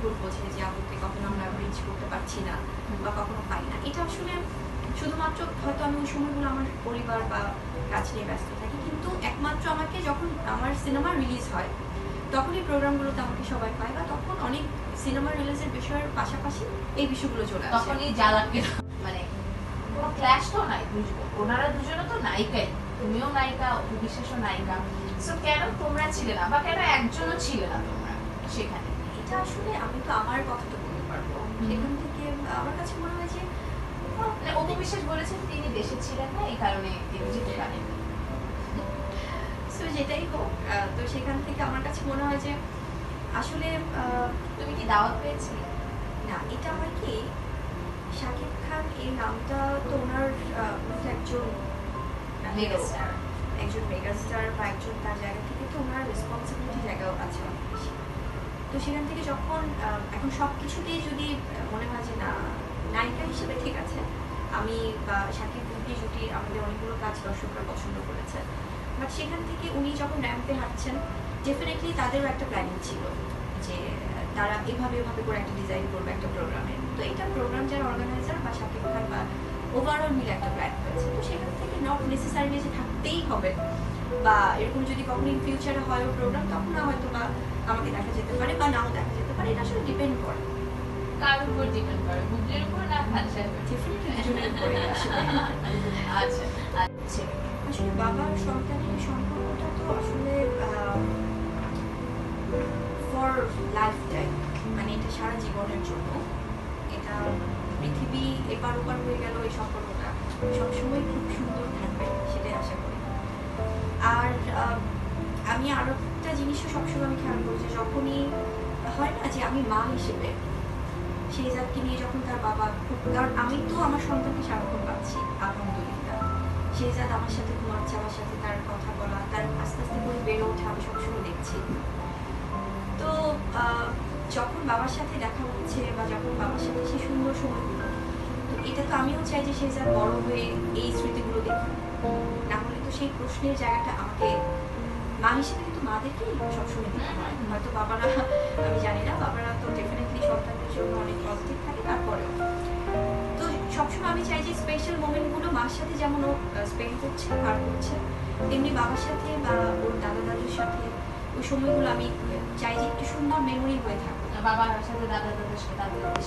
ভুল বোঝে যে আপুকে কখনো আমরা রিচ করতে পারছি না বা কখনো পাই না। এটা আসলে শুধুমাত্র হয়তো আমি ওই সময়গুলো আমার পরিবার বা কাজ নিয়ে ব্যস্ত থাকি, কিন্তু একমাত্র আমাকে যখন আমার সিনেমা রিলিজ হয়, তখন এই প্রোগ্রামগুলোতে আমাকে সবাই পায় বা তখন অনেক সিনেমা রিলিজের বিষয়ের পাশাপাশি এই বিষয়গুলো চলে আসে। তখনই জ্বালাকে মানে কোনো ক্ল্যাশ তো নাই বুঝব ওনারা দুজনে তো নায়িকাই, তুমিও নায়িকা বিশ্বাসও নায়িকা। সো কেন তোমরা ছিলে না বা কেন একজনও ছিলে না তোমরা সেখানে? এটা আসলে আমি তো আমার কথাটা বলতে পারব। সেখান থেকে আমার কাছে মনে হয় যে মানে অপু বিশ্বাস বলেছেন তিনি দেশে ছিলেন না এই কারণে তিনি যেতে পারেন। সো যেটাই হোক তো সেখান থেকে আমার কাছে মনে হয় যে আসলে তুমি কি দাওয়াত পেয়েছিলে? না এটা আমার কি? শাকিব খান এই নামটা তো ওনার তো একজন মেগাস্টার একজন মেগাস্টার বা একজন তার জায়গা থেকে তো ওনার রেসপন্সিবিলিটি জায়গাও আছে অনেক বেশি। তো সেখান থেকে যখন এখন সব কিছুতেই যদি মনে হয় যে না, নায়িকা হিসেবে ঠিক আছে, আমি বা বুবলি জুটি আমাদের অনেকগুলো কাজ দর্শকরা পছন্দ করেছে। বাট সেখান থেকে উনি যখন র্যাম্পে হাঁটছেন ডেফিনেটলি তাদেরও একটা প্ল্যানিং ছিল যে, তারা এভাবে এভাবে করে একটা ডিজাইন করবে একটা প্রোগ্রামে তো এটা প্রোগ্রাম যারা অর্গানাইজার বা শাকিব খান বা ওভারঅল মিলে একটা প্ল্যান করেছে। তো সেখান থেকে নট নেসেসারিলি যে থাকতেই হবে বা এরকম যদি কখনো ইন ফিউচারে হয় প্রোগ্রাম তখন হয়তো বা আমাকে দেখা যেতে পারে বা নাও দেখা যেতে পারে। এটা আসলে ডিপেন্ড করে। কার উপর ডিপেন্ড করে? বুবলির উপর না খান সাহেবের? ডেফিনেটলি দুজনের আচ্ছা আচ্ছা। আসলে বাবার সন্তানের সম্পর্কটা তো আসলে ফর লাইফ টাইম মানে এটা সারা জীবনের জন্য। এটা পৃথিবী এপার ওপার হয়ে গেল এই সম্পর্কটা। সবসময় খুব সুন্দর থাকবে। আমি আরও একটা জিনিসও সবসময় আমি খেয়াল করি যে যখনই হয় না যে আমি মা হিসেবে সেই জাতকে নিয়ে যখন তার বাবা কারণ আমি তো আমার সন্তানকে সারাক্ষণ পাচ্ছি আলহামদুলিল্লাহ। সেই জাত আমার সাথে ঘুমাচ্ছে, আমার সাথে তার কথা বলা, তার আস্তে আস্তে করে বেড়ে ওঠা, আমি সবসময় দেখছি। তো যখন বাবার সাথে দেখা হচ্ছে বা যখন বাবার সাথে সে সুন্দর সময়গুলো, তো এটা তো আমিও চাই যে সেই জাত বড় হয়ে এই স্মৃতিগুলো দেখুক। না হলে তো সেই প্রশ্নের জায়গাটা আমাকে মা হিসেবে কিন্তু মাদেরকেই সবসময় দিতে হয় হয়তো বাবারা, আমি জানি না, বাবারা তো ডেফিনেটলি সন্তানদের জন্য অনেক পজিটিভ থাকে, তারপরেও। তো সবসময় আমি চাই যে স্পেশাল মোমেন্টগুলো মার সাথে যেমন ও স্পেন্ড করছে পার করছে, তেমনি বাবার সাথে বা ওর দাদা দাদুর সাথে ওই সময়গুলো আমি চাই যে একটু সুন্দর মেমোরি হয়ে থাকুক। বাবার সাথে দাদা দাদার সাথে দাদা দাদির সাথে।